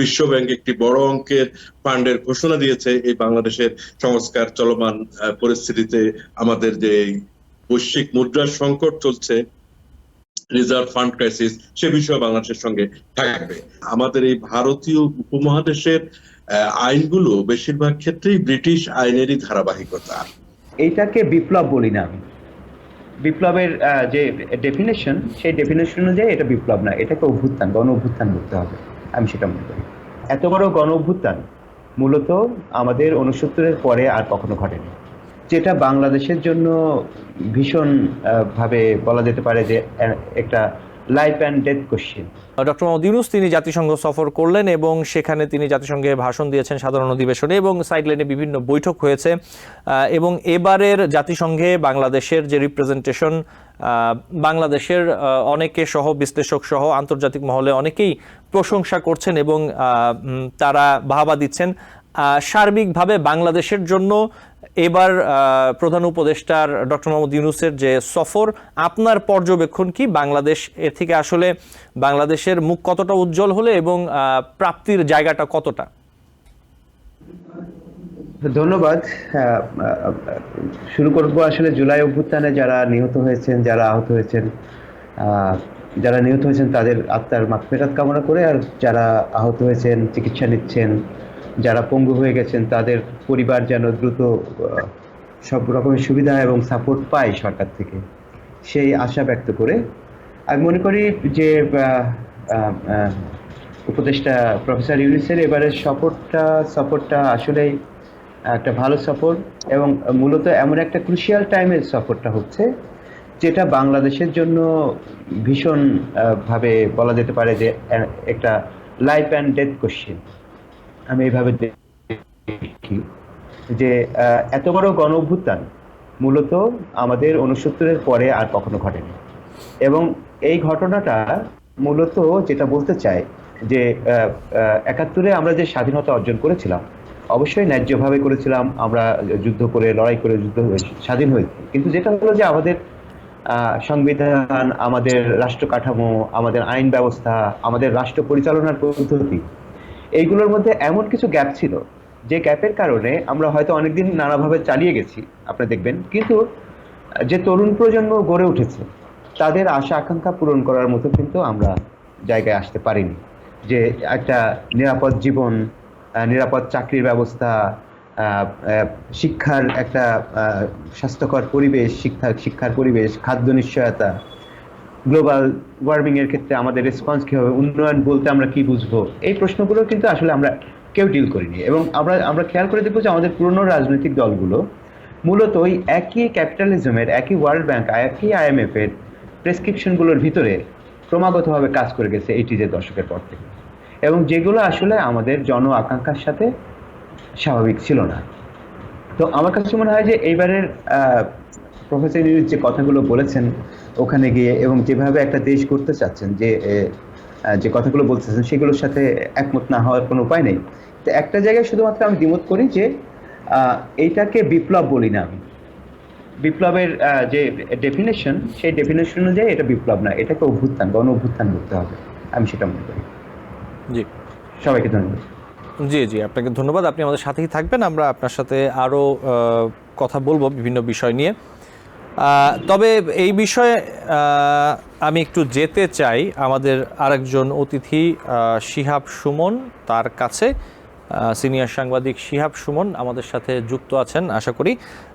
বিশ্বব্যাংক একটি বড় অঙ্কের ফান্ডের ঘোষণা দিয়েছে। এই বাংলাদেশের সংস্কার চলমান পরিস্থিতিতে আমাদের যে বৈশ্বিক মুদ্রার সংকট চলছে, রিজার্ভ ফান্ড ক্রাইসিস, সে বিষয়ে বাংলাদেশের সঙ্গে থাকবে। আমাদের এই ভারতীয় উপমহাদেশের আইনগুলো বেশিরভাগ ক্ষেত্রেই ব্রিটিশ আইনেরই ধারাবাহিকতা। এইটাকে বিপ্লব বলি না আমি। বিপ্লবের যে ডেফিনেশন সেই ডেফিনেশন অনুযায়ী এটা বিপ্লব না, এটাকে অভ্যুত্থান গণ অভ্যুত্থান করতে হবে। আমি সেটা মনে করি। এত বড় গণ অভ্যুত্থান মূলত আমাদের উনসত্তরের পরে আর কখনো ঘটেনি। যেটা বাংলাদেশের জন্য ভীষণ ভাবে বলা যেতে পারে যে একটা life and death question doctor Mohammad Yunus, তিনি জাতিসংঘ সফর করলেন এবং সেখানে তিনি জাতিসংঘে ভাষণ দিয়েছেন সাধারণ অধিবেশনে এবং সাইডলাইনে বিভিন্ন বৈঠক হয়েছে। এবং এবারের জাতিসংঘে বাংলাদেশের যে রিপ্রেজেন্টেশন বাংলাদেশের অনেকে সহ, বিশ্লেষক সহ, আন্তর্জাতিক মহলে অনেকেই প্রশংসা করছেন এবং তারা বাহবা দিচ্ছেন। সার্বিকভাবে বাংলাদেশের জন্য এবার প্রধান উপদেষ্টার ডক্টর মোহাম্মদ ইউনুসের যে সফর, আপনার পর্যবেক্ষণ কি বাংলাদেশ, এর থেকে আসলে বাংলাদেশের মুখ কতটা উজ্জ্বল হলে এবং প্রাপ্তির জায়গাটা কতটা? ধন্যবাদ। শুরু করব আসলে জুলাই অভ্যুত্থানে যারা নিহত হয়েছেন, যারা আহত হয়েছেন যারা নিহত হয়েছেন, তাদের আত্মার মাগফিরাত কামনা করে, আর যারা আহত হয়েছেন, চিকিৎসা নিচ্ছেন, যারা পঙ্গু হয়ে গেছেন, তাদের পরিবার যেন দ্রুত সব রকমের সুবিধা এবং সাপোর্ট পায় সরকার থেকে। সেই আশা ব্যক্ত করে আমি মনে করি যে উপদেষ্টা প্রফেসর ইউনিসের এবারের সফরটা সফরটা আসলেই একটা ভালো সফর এবং মূলত এমন একটা ক্রুশিয়াল টাইমের সফরটা হচ্ছে যেটা বাংলাদেশের জন্য ভীষণ ভাবে বলা যেতে পারে যে একটা লাইফ অ্যান্ড ডেথ কোশ্চেন আমি এইভাবে দেখি যে এত বড় গণ অভ্যুত্থান মূলত আমাদের উনসত্তরের পরে আর কখনো ঘটেনি। এবং এই ঘটনাটা মূলত যেটা বলতে চাই যে একাত্তরে আমরা যে স্বাধীনতা অর্জন করেছিলাম, অবশ্যই ন্যায্যভাবে করেছিলাম, আমরা যুদ্ধ করে, লড়াই করে যুদ্ধ স্বাধীন হয়েছি। কিন্তু যেটা হলো যে আমাদের সংবিধান, আমাদের রাষ্ট্র কাঠামো, আমাদের আইন ব্যবস্থা, আমাদের রাষ্ট্র পরিচালনার পদ্ধতি, এইগুলোর মধ্যে এমন কিছু গ্যাপ ছিল যে গ্যাপের কারণে আমরা হয়তো অনেকদিন নানাভাবে চালিয়ে গেছি আপনি দেখবেন। কিন্তু যে তরুণ প্রজন্ম গড়ে উঠেছে, তাদের আশা, আকাঙ্ক্ষা পূরণ করার মতো কিন্তু আমরা জায়গায় আসতে পারিনি। যে একটা নিরাপদ জীবন নিরাপদ চাকরির ব্যবস্থা শিক্ষার একটা স্বাস্থ্যকর পরিবেশ, শিক্ষা, শিক্ষার পরিবেশ, খাদ্য নিশ্চয়তা, গ্লোবাল ওয়ার্মিং এর ক্ষেত্রে আমাদের রেসপন্স কি হবে, উন্নয়ন বলতে আমরা কি বুঝব? এই প্রশ্নগুলো কিন্তু আসলে আমরা কেউ ডিল করিনি। এবং আমরা আমরা খেয়াল করে দেখব যে আমাদের পুরনো রাজনৈতিক দলগুলো মূলত ওই একই ক্যাপিটালিজমের একই ওয়ার্ল্ড ব্যাংক একই আইএমএফ এর প্রেসক্রিপশনগুলোর ভিতরে ক্রমাগতভাবে কাজ করে গেছে এইটিজের দশকের পর থেকে। এবং যেগুলো আসলে আমাদের জন আকাঙ্ক্ষার সাথে স্বাভাবিক ছিল না। তো আমার কাছে মনে হয় যে এইবারের প্রফেসর ইউনুস যে কথাগুলো বলেছেন ওখানে গিয়ে এবং যেভাবে একটা দেশ করতে চাচ্ছেন যে যে কথাগুলো বলতেছেন সেগুলোর সাথে একমত না হওয়ার কোনো উপায় নেই। তো একটা জায়গায় শুধুমাত্র আমি দ্বিমত করি যে এইটাকে বিপ্লব বলি না আমি। বিপ্লবের যে ডেফিনেশন সেই ডেফিনেশন অনুযায়ী এটা বিপ্লব না এটাকে অভ্যুত্থান গণ অভ্যুত্থান করতে হবে। আমি সেটা মনে করি। জি। সবাইকে ধন্যবাদ। জি জি আপনাকে ধন্যবাদ। আপনি আমাদের সাথেই থাকবেন। আমরা আপনার সাথে আরও কথা বলব বিভিন্ন বিষয় নিয়ে। তবে এই বিষয়ে আমি একটু যেতে চাই। আমাদের আরেকজন অতিথি শিহাব সুমন তার কাছে। সিনিয়র সাংবাদিক শিহাব সুমন আমাদের সাথে যুক্ত আছেন আশা করি।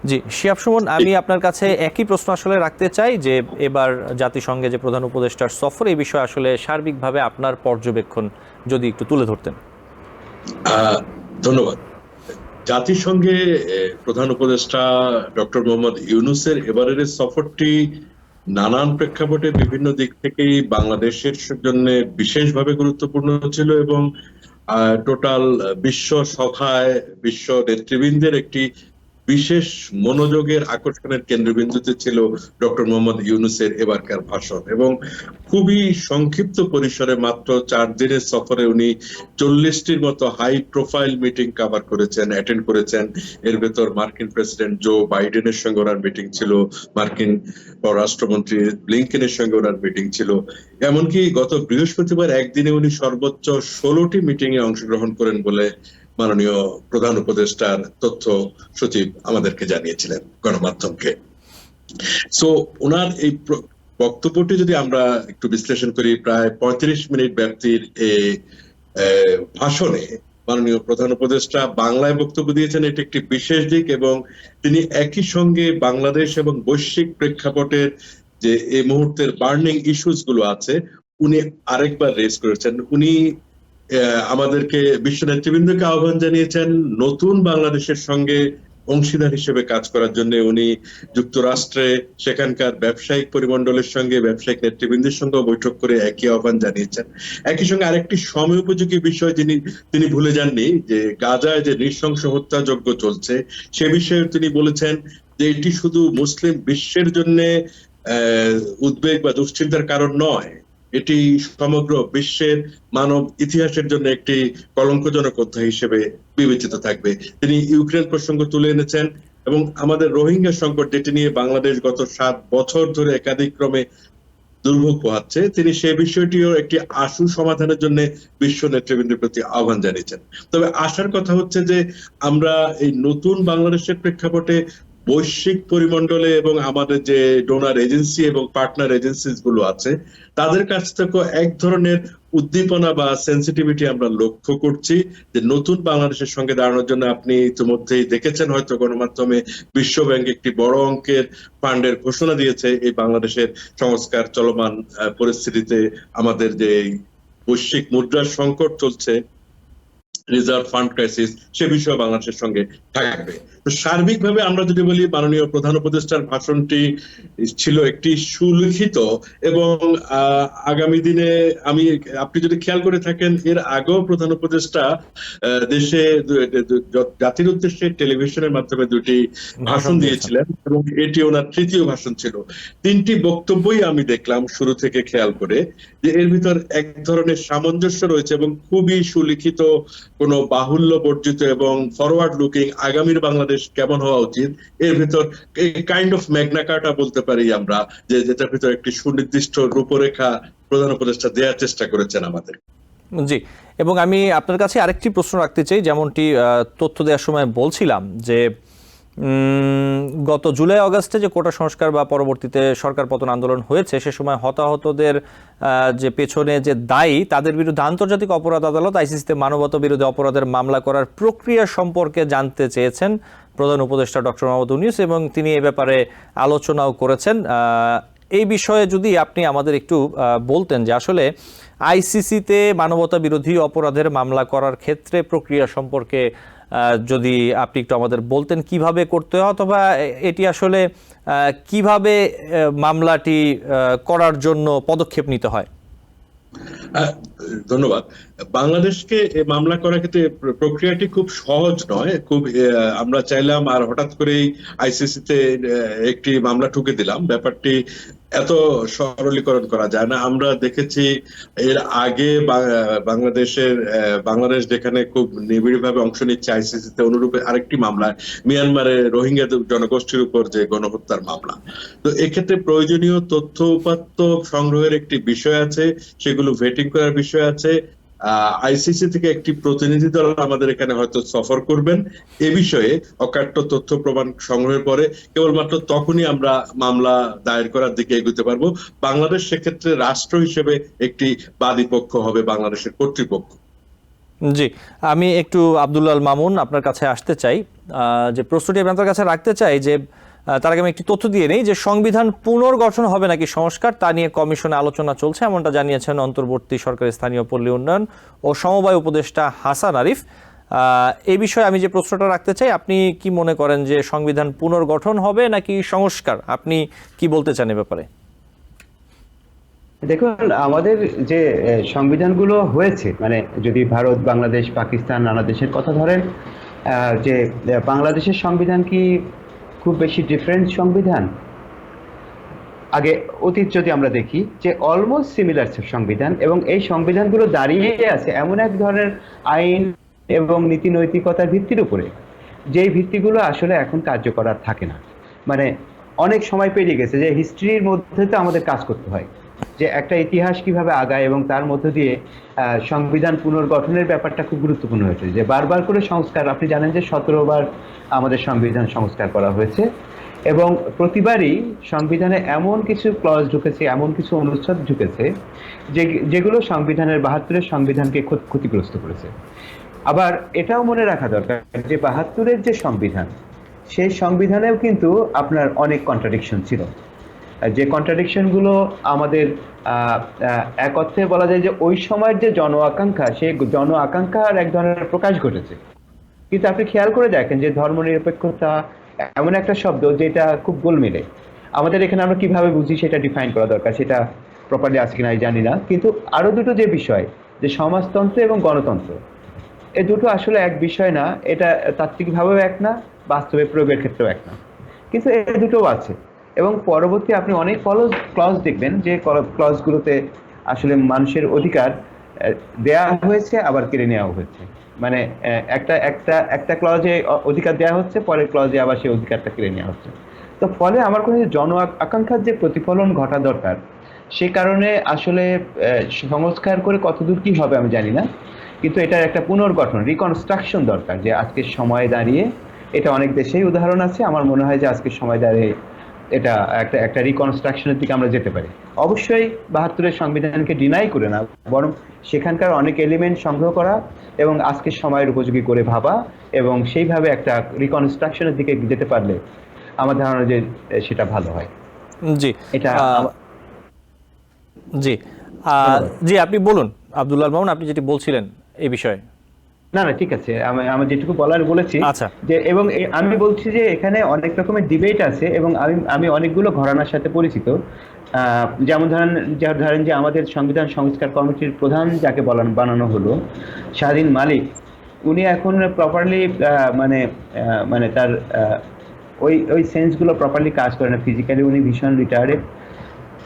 জি শিহাব সুমন আমি আপনার কাছে একই প্রশ্ন আসলে রাখতে চাই যে এবার জাতিসংঘে যে প্রধান উপদেষ্টার সফর এই বিষয়ে আসলে সার্বিকভাবে আপনার পর্যবেক্ষণ যদি একটু তুলে ধরতেন। ধন্যবাদ। জাতিসংঘে প্রধান উপদেষ্টা ডক্টর মোহাম্মদ ইউনুসের এবারের সফরটি নানান প্রেক্ষাপটে বিভিন্ন দিক থেকেই বাংলাদেশের জন্য বিশেষভাবে গুরুত্বপূর্ণ ছিল এবং টোটাল বিশ্ব সভায়, বিশ্ব নেতৃবৃন্দের একটি বিশেষ মনোযোগের আকর্ষণের কেন্দ্রবিন্দুতে ছিল ডক্টর মোহাম্মদ ইউনুসের এবারকার ভাষণ। এবং খুবই সংক্ষিপ্ত পরিসরে মাত্র চার দিনের সফরে উনি চল্লিশটির মতো হাই প্রোফাইল মিটিং কভার করেছেন, অ্যাটেন্ড করেছেন। এর ভেতর মার্কিন প্রেসিডেন্ট জো বাইডেনের সঙ্গে ওনার মিটিং ছিল, মার্কিন পররাষ্ট্রমন্ত্রী ব্লিংকেনের সঙ্গে ওনার মিটিং ছিল। এমনকি গত বৃহস্পতিবার একদিনে উনি সর্বোচ্চ ষোলোটি মিটিং এ অংশগ্রহণ করেন বলে মাননীয় প্রধান উপদেষ্টার তথ্য সচিব আমাদেরকে জানিয়েছিলেন গণমাধ্যমকে। সো ওনার এই বক্তব্যটি যদি আমরা একটু বিশ্লেষণ করি, প্রায় পঁয়ত্রিশ মিনিট ব্যাপ্তির এই ভাষণে মাননীয় প্রধান উপদেষ্টা বাংলায় বক্তব্য দিয়েছেন। এটি একটি বিশেষ দিক এবং তিনি একই সঙ্গে বাংলাদেশ এবং বৈশ্বিক প্রেক্ষাপটের যে এই মুহূর্তের বার্নিং ইস্যুসগুলো আছে, উনি আরেকবার রেজ করেছেন। উনি আমাদেরকে বিশ্ব নেতৃবৃন্দকে আহ্বান জানিয়েছেন নতুন বাংলাদেশের সঙ্গে অংশীদার হিসেবে কাজ করার জন্য। উনি যুক্তরাষ্ট্রে সেখানকার ব্যবসায়িক পরিমণ্ডলের সঙ্গে, ব্যবসায়িক নেতৃবৃন্দের সঙ্গে বৈঠক করে একই আহ্বান জানিয়েছেন। একই সঙ্গে আরেকটি সময় উপযোগী বিষয় যিনি, তিনি ভুলে যাননি, যে গাজায় যে নৃশংস হত্যাযজ্ঞ চলছে, সে বিষয়ে তিনি বলেছেন যে এটি শুধু মুসলিম বিশ্বের জন্য উদ্বেগ বা দুশ্চিন্তার কারণ নয়। এটি সমগ্র বিশ্বের মানব ইতিহাসের জন্য একটি কলঙ্কজনক অধ্যায় হিসেবে বিবেচিত থাকবে। তিনি ইউক্রেন প্রসঙ্গ তুলে এনেছেন এবং আমাদের রোহিঙ্গা সংকট যেটি নিয়ে বাংলাদেশ গত সাত বছর ধরে একাধিক ক্রমে দুর্ভোগ পোহাচ্ছে, তিনি সেই বিষয়টিও একটি আশু সমাধানের জন্য বিশ্ব নেতৃবৃন্দের প্রতি আহ্বান জানিয়েছেন। তবে আশার কথা হচ্ছে যে আমরা এই নতুন বাংলাদেশের প্রেক্ষাপটে বৈশ্বিক পরিমণ্ডলে এবং আমাদের যে ডোনার এজেন্সি এবং পার্টনার এজেন্সিসগুলো আছে, তাদের কাছ থেকেও এক ধরনের উদ্দীপনা বা সেন্সিটিভিটি আমরা লক্ষ্য করছি যে নতুন বাংলাদেশের সঙ্গে দাঁড়ানোর জন্য আপনি ইতিমধ্যেই দেখেছেন, হয়তো গণমাধ্যমে বিশ্ব ব্যাংক একটি বড় অঙ্কের ফান্ডের ঘোষণা দিয়েছে, এই বাংলাদেশের সংস্কার চলমান পরিস্থিতিতে আমাদের যে বৈশ্বিক মুদ্রার সংকট চলছে রিজার্ভ ফান্ড ক্রাইসিস সে বিষয়ে বাংলাদেশের সঙ্গে থাকবে। সার্বিকভাবে আমরা যদি বলি মাননীয় প্রধান উপদেষ্টার ভাষণটি ছিল একটি সুলিখিত এবং আগামী দিনে আমি আপনি যদি খেয়াল করে থাকেন এর আগেও প্রধান উপদেষ্টা দেশে জাতির উদ্দেশ্যে টেলিভিশনের মাধ্যমে দুটি ভাষণ দিয়েছিলেন এবং এটি ওনার তৃতীয় ভাষণ ছিল। তিনটি বক্তব্যই আমি দেখলাম শুরু থেকে খেয়াল করে যে এর ভিতর এক ধরনের সামঞ্জস্য রয়েছে এবং খুবই সুলিখিত কোনো বাহুল্য বর্জিত এবং ফরওয়ার্ড লুকিং আগামীর বাংলাদেশ কেমন হওয়া উচিত? এর ভিতর কাইন্ড অফ ম্যাগনাকাটা বলতে পারি আমরা, যে যেটার ভিতর একটি সুনির্দিষ্ট রূপরেখা প্রধান উপদেষ্টা দেওয়ার চেষ্টা করেছেন আমাদের। জি, এবং আমি আপনার কাছে আরেকটি প্রশ্ন রাখতে চাই, যেমনটি তথ্য দেওয়ার সময় বলছিলাম যে গত জুলাই আগস্টে যে কোটা সংস্কার বা পরবর্তীতে সরকার পতন আন্দোলন হয়েছে, সে সময় হতাহতদের যে পেছনে যে দায়ী, তাদের বিরুদ্ধে আন্তর্জাতিক অপরাধ আদালত আইসিসিতে মানবতা বিরোধী অপরাধের মামলা করার প্রক্রিয়া সম্পর্কে জানতে চেয়েছেন প্রধান উপদেষ্টা ডক্টর মোহাম্মদ ইউনূস এবং তিনি এ ব্যাপারে আলোচনাও করেছেন। এই বিষয়ে যদি আপনি আমাদের একটু বলতেন যে আসলে আইসিসিতে মানবতা বিরোধী অপরাধের মামলা করার ক্ষেত্রে প্রক্রিয়া সম্পর্কে যদি আপনি একটু আমাদের বলতেন কীভাবে করতে হয়, অথবা এটি আসলে কীভাবে মামলাটি করার জন্য পদক্ষেপ নিতে হয়? ধন্যবাদ। বাংলাদেশকে মামলা করার ক্ষেত্রে প্রক্রিয়াটি খুব সহজ নয়। খুব আমরা চাইলাম আর হঠাৎ করেই আইসিসিতে একটি মামলা ঠুকে দিলাম। ব্যাপারটি এত সরলীকরণ করা যায় না। আমরা দেখেছি এর আগে বাংলাদেশের বাংলাদেশ যেখানে খুব নিবিড়ভাবে অংশ নিচ্ছে আইসিসিতে অনুরূপে আরেকটি মামলা, মিয়ানমারে রোহিঙ্গা জনগোষ্ঠীর উপর যে গণহত্যার মামলা। তো এক্ষেত্রে প্রয়োজনীয় তথ্য উপাত্ত সংগ্রহের একটি বিষয় আছে, সেগুলো ভেটিং করার বিষয় আছে। আইসিসি থেকে একটি প্রতিনিধি দল আমাদের এখানে হয়তো সফর করবেন। এ বিষয়ে অকাট্য তথ্য প্রমাণ সংগ্রহের পরে কেবলমাত্র তখনই আমরা মামলা দায়ের করার দিকে এগোতে পারব। বাংলাদেশ সেক্ষেত্রে রাষ্ট্র হিসেবে একটি বাদী পক্ষ হবে বাংলাদেশের কর্তৃপক্ষ। জি, আমি একটু আব্দুল্লাল মামুন আপনার কাছে আসতে চাই। যে প্রশ্নটি আপনার কাছে রাখতে চাই যে তার আগে আমি একটি তথ্য দিয়ে নেই যে সংবিধান পুনর্গঠন হবে নাকি সংস্কার, তা নিয়ে কমিশনে আলোচনা চলছে, এমনটা জানিয়েছেন অন্তর্বর্তী সরকারের স্থানীয় পল্লী উন্নয়ন ও সমবায় উপদেষ্টা হাসান আরিফ। এই বিষয়ে আমি যে প্রশ্নটা রাখতে চাই, আপনি কি মনে করেন যে সংবিধান পুনর্গঠন হবে নাকি সংস্কার? আপনি কি বলতে চান এ ব্যাপারে? দেখুন, আমাদের যে সংবিধানগুলো হয়েছে মানে যদি ভারত, বাংলাদেশ, পাকিস্তান নানা দেশের কথা ধরেন যে বাংলাদেশের সংবিধান কি খুব বেশি ডিফারেন্ট সংবিধান? আগে অতীত যদি আমরা দেখি যে অলমোস্ট সিমিলার সংবিধান এবং এই সংবিধানগুলো দাঁড়িয়ে আছে এমন এক ধরনের আইন এবং নীতি নৈতিকতার ভিত্তির উপরে, যেই ভিত্তিগুলো আসলে এখন কার্যকর আর থাকে না। মানে অনেক সময় পেরিয়ে গেছে যে হিস্ট্রির মধ্যে তো আমাদের কাজ করতে হয়। যে একটা ইতিহাস কীভাবে আগায় এবং তার মধ্য দিয়ে সংবিধান পুনর্গঠনের ব্যাপারটা খুব গুরুত্বপূর্ণ হয়েছে। যে বারবার করে সংস্কার, আপনি জানেন যে সতেরো বার আমাদের সংবিধান সংস্কার করা হয়েছে এবং প্রতিবারই সংবিধানে এমন কিছু ক্লজ ঢুকেছে, এমন কিছু অনুচ্ছেদ ঢুকেছে, যে, যেগুলো সংবিধানের বাহাত্তরের সংবিধানকে ক্ষত- ক্ষতিগ্রস্ত করেছে। আবার এটাও মনে রাখা দরকার যে বাহাত্তরের যে সংবিধান, সেই সংবিধানেও কিন্তু আপনার অনেক কন্ট্রাডিকশন ছিল। যে কন্ট্রাডিকশনগুলো আমাদের এক অর্থে বলা যায় যে ওই সময়ের যে জন আকাঙ্ক্ষা সেই জন আকাঙ্ক্ষার এক ধরনের প্রকাশ ঘটেছে। কিন্তু আপনি খেয়াল করে দেখেন যে ধর্মনিরপেক্ষতা এমন একটা শব্দ যেটা খুব গোলমেলে। আমাদের এখানে আমরা কীভাবে বুঝি সেটা ডিফাইন করা দরকার, সেটা প্রপারলি আছে কিনা জানি না। কিন্তু আরও দুটো যে বিষয়, যে সমাজতন্ত্র এবং গণতন্ত্র এই দুটো আসলে এক বিষয় না, এটা তাত্ত্বিকভাবেও এক না, বাস্তবে প্রয়োগের ক্ষেত্রেও এক না। কিন্তু এই দুটোও আছে। এবং পরবর্তী আপনি অনেক ক্লজ ক্লজ দেখবেন যে ক্লজগুলোতে আসলে মানুষের অধিকার দেয়া হয়েছে, আবার কেড়ে নেওয়া হয়েছে। মানে একটা একটা একটা ক্লজে অধিকার দেওয়া হচ্ছে, পরের ক্লজে আবার সেই অধিকারটা কেড়ে নেওয়া হচ্ছে। তো ফলে আমার কোনো জন আকাঙ্ক্ষার যে প্রতিফলন ঘটা দরকার, সে কারণে আসলে সংস্কার করে কতদূর কি হবে আমি জানি না। কিন্তু এটার একটা পুনর্গঠন রিকনস্ট্রাকশন দরকার যে আজকের সময় দাঁড়িয়ে, এটা অনেক দেশেই উদাহরণ আছে, আমার মনে হয় যে আজকের সময় দাঁড়িয়ে এটা একটা একটা রিকনস্ট্রাকশনের দিকে আমরা যেতে পারি। অবশ্যই বাহাত্তরের সংবিধানকে ডিনাই করে না বরং সেখানকার অনেক এলিমেন্ট সংগ্রহ করা এবং আজকের সময়ের উপযোগী করে ভাবা এবং সেইভাবে একটা রিকনস্ট্রাকশনের দিকে যেতে পারলে আমার ধারণা যে সেটা ভালো হয়। জি। এটা আহ, জি। জি আপনি বলুন আব্দুল্লাহ মামুন আপনি যেটি বলছিলেন এই বিষয়ে। না না ঠিক আছে। আমি আমি যেটুকু বলার বলেছি আচ্ছা। যে এবং আমি বলছি যে এখানে অনেক রকমের ডিবেট আছে এবং আমি আমি অনেকগুলো ঘরানার সাথে পরিচিত। যেমন ধরেন যা- ধরেন যে আমাদের সংবিধান সংস্কার কমিটির প্রধান যাকে বলান বানানো হলো স্বাধীন মালিক উনি এখন প্রপারলি মানে মানে তার ওই ওই সেন্সগুলো প্রপারলি কাজ করে না। ফিজিক্যালি উনি ভীষণ রিটায়ার্ডেড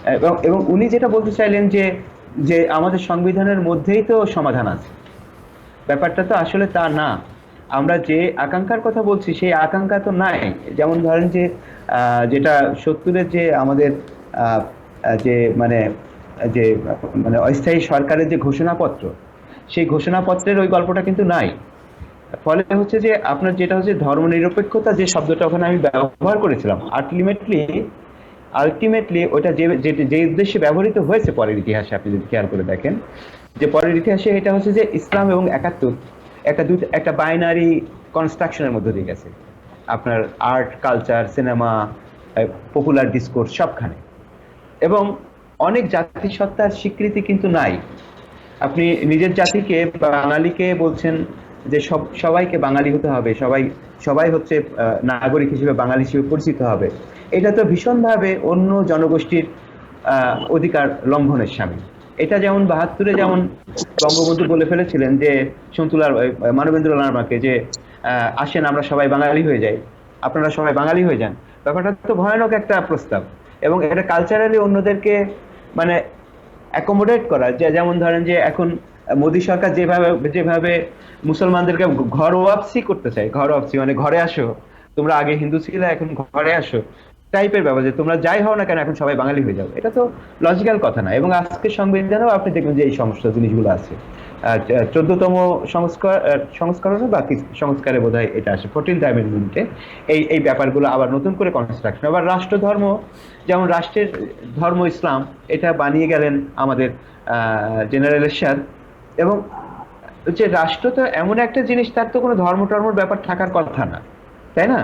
এবং এবং উনি যেটা বলতে চাইলেন যে যে আমাদের সংবিধানের মধ্যেই তো সমাধান আছে। ব্যাপারটা তো আসলে তা না। আমরা যে আকাঙ্ক্ষার কথা বলছি, সেই আকাঙ্ক্ষা তো নাই। যেমন ধরেন যে যেটা সত্তরের যে আমাদের যে মানে যে মানে অস্থায়ী সরকারের যে ঘোষণাপত্র, সেই ঘোষণাপত্রের ওই গল্পটা কিন্তু নাই। ফলে হচ্ছে যে আপনার যেটা হচ্ছে ধর্মনিরপেক্ষতা যে শব্দটা ওখানে আমি ব্যবহার করেছিলাম আলটিমেটলি আলটিমেটলি ওটা যে- যে উদ্দেশ্যে ব্যবহৃত হয়েছে পরের ইতিহাসে, আপনি যদি খেয়াল করে দেখেন যে পরের ইতিহাসে এটা হচ্ছে যে ইসলাম এবং একাত্তর। একটা দুই, একটা বাইনারি কনস্ট্রাকশনের মধ্যে দিয়ে গেছে। আপনার art culture cinema popular discourse সবখানে। এবং অনেক জাতিসত্তার স্বীকৃতি কিন্তু নাই। আপনি নিজের জাতিকে বাঙালিকে বলছেন যে সব, সবাইকে বাঙালি হতে হবে, সবাই সবাই হচ্ছে নাগরিক হিসেবে বাঙালি হিসেবে পরিচিত হবে। এটা তো ভীষণভাবে অন্য জনগোষ্ঠীর অধিকার লঙ্ঘনের সামিল। এটা যেমন বাহাত্তরে যেমন বঙ্গবন্ধু বলে ফেলেছিলেন যে সন্তুলার মানবেন্দ্র লার্মাকে যে আসেন আমরা সবাই বাঙালি হয়ে যাই। আপনারা সবাই বাঙালি হয়ে যান। ব্যাপারটা তো ভয়ানক একটা প্রস্তাব। এবং এটা কালচারালি অন্যদেরকে মানে অ্যাকোমোডেট করা। যে, যেমন ধরেন যে, এখন মোদী সরকার যেভাবে যেভাবে মুসলমানদেরকে ঘর ওয়াপসি করতে চায়। ঘর ওয়াপসি মানে ঘরে আসো। তোমরা আগে হিন্দু ছিলে, এখন ঘরে আসো। টাইপের ব্যাপার যে তোমরা যাই হও না কেন এখন সবাই বাঙালি হয়ে যাও এটা তো লজিক্যাল কথা না। এবং আজকের সংবিধানেও আপনি দেখবেন যে এই সমস্ত জিনিসগুলো আছে। চোদ্দতম সংস্কার আহ, সংস্করণে বা সংস্কারে বোধ হয় এটা আসে ফোরটিন্থ অ্যামেন্ডমেন্টে এই এই ব্যাপারগুলো আবার নতুন করে কনস্ট্রাকশন আবার রাষ্ট্রধর্ম যেমন রাষ্ট্রের ধর্ম ইসলাম এটা বানিয়ে গেলেন আমাদের জেনারেল এরশাদ এবং যে রাষ্ট্র তো এমন একটা জিনিস তার তো কোনো ধর্ম টর্মর ব্যাপার থাকার কথা না। তাই না?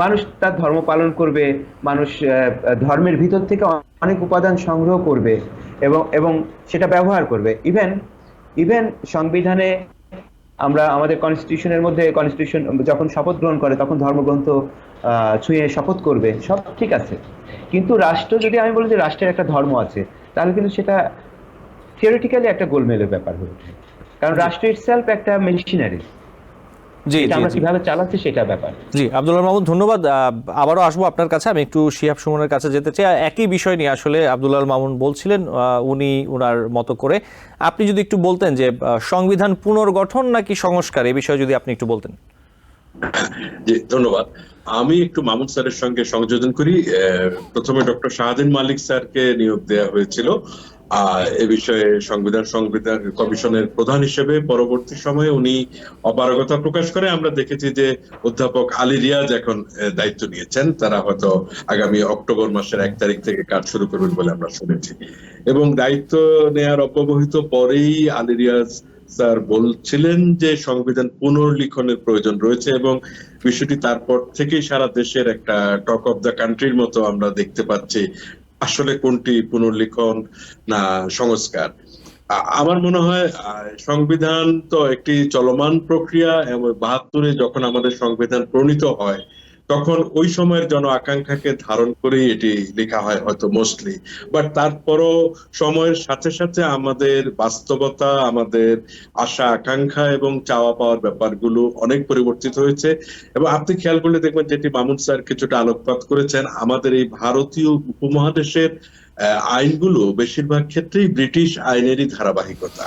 মানুষ তার ধর্ম পালন করবে, মানুষ ধর্মের ভিতর থেকে অনেক উপাদান সংগ্রহ করবে এবং এবং সেটা ব্যবহার করবে। ইভেন ইভেন সংবিধানে আমরা আমাদের কনস্টিটিউশনের মধ্যে কনস্টিটিউশন যখন শপথ গ্রহণ করে, তখন ধর্মগ্রন্থ ছুঁয়ে শপথ করবে, সব ঠিক আছে। কিন্তু রাষ্ট্র, যদি আমি বলি যে রাষ্ট্রের একটা ধর্ম আছে, তাহলে কিন্তু সেটা থিওরিটিক্যালি একটা গোলমেলের ব্যাপার হয়ে ওঠে। কারণ রাষ্ট্র ইটসেলফ একটা মেশিনারি এটা আমরা কীভাবে চালাচ্ছি সেটা ব্যাপার। জি আব্দুল্লাহ মাহমুদ ধন্যবাদ। আবারও আসব আপনার কাছে। আমি একটু শিহাব সুমনের কাছে যেতে চাই। একই বিষয় নিয়ে আসলে আব্দুল্লাহ মামুন বলছিলেন আহ, উনি উনার মতো করে। আপনি যদি একটু বলতেন যে আহ, সংবিধান পুনর্গঠন নাকি সংস্কার এই বিষয়ে যদি আপনি একটু বলতেন। জি ধন্যবাদ। আমি একটু মামুন স্যারের সঙ্গে সংযোজন করি। আহ, প্রথমে ডক্টর শাহদিন মালিক স্যারকে নিয়োগ দেওয়া হয়েছিল। এ বিষয়ে সংবিধান সংবিধান কমিশনের প্রধান হিসেবে পরবর্তী সময়ে উনি অপারগতা প্রকাশ করে। আমরা দেখেছি যে অধ্যাপক আলী রিয়াজ এখন দায়িত্ব নিয়েছেন। তারা হয়তো আগামী অক্টোবর মাসের এক তারিখ থেকে কাজ শুরু করবেন বলে আমরা শুনেছি। এবং দায়িত্ব নেয়ার অব্যবহিত পরেই আলী রিয়াজ স্যার বলছিলেন যে সংবিধান পুনর্লিখনের প্রয়োজন রয়েছে এবং বিষয়টি তারপর থেকেই সারা দেশের একটা টক অফ দ্য কান্ট্রির মতো আমরা দেখতে পাচ্ছি। আসলে কোনটি পুনর্লিখন না সংস্কার? আমার মনে হয় সংবিধান তো একটি চলমান প্রক্রিয়া এবং বাহাত্তরে যখন আমাদের সংবিধান প্রণীত হয় তখন ওই সময়ের জন আকাঙ্ক্ষাকে ধারণ করেই এটি লেখা হয় হয়তো মোস্টলি বাট তারপরও সময়ের সাথে সাথে আমাদের বাস্তবতা, আমাদের আশা, আকাঙ্ক্ষা এবং চাওয়া পাওয়ার ব্যাপারগুলো অনেক পরিবর্তিত হয়েছে। এবং আপনি খেয়াল করলে দেখবেন যেটি মামুন স্যার কিছুটা আলোকপাত করেছেন, আমাদের এই ভারতীয় উপমহাদেশের আইনগুলো বেশিরভাগ ক্ষেত্রেই ব্রিটিশ আইনেরই ধারাবাহিকতা।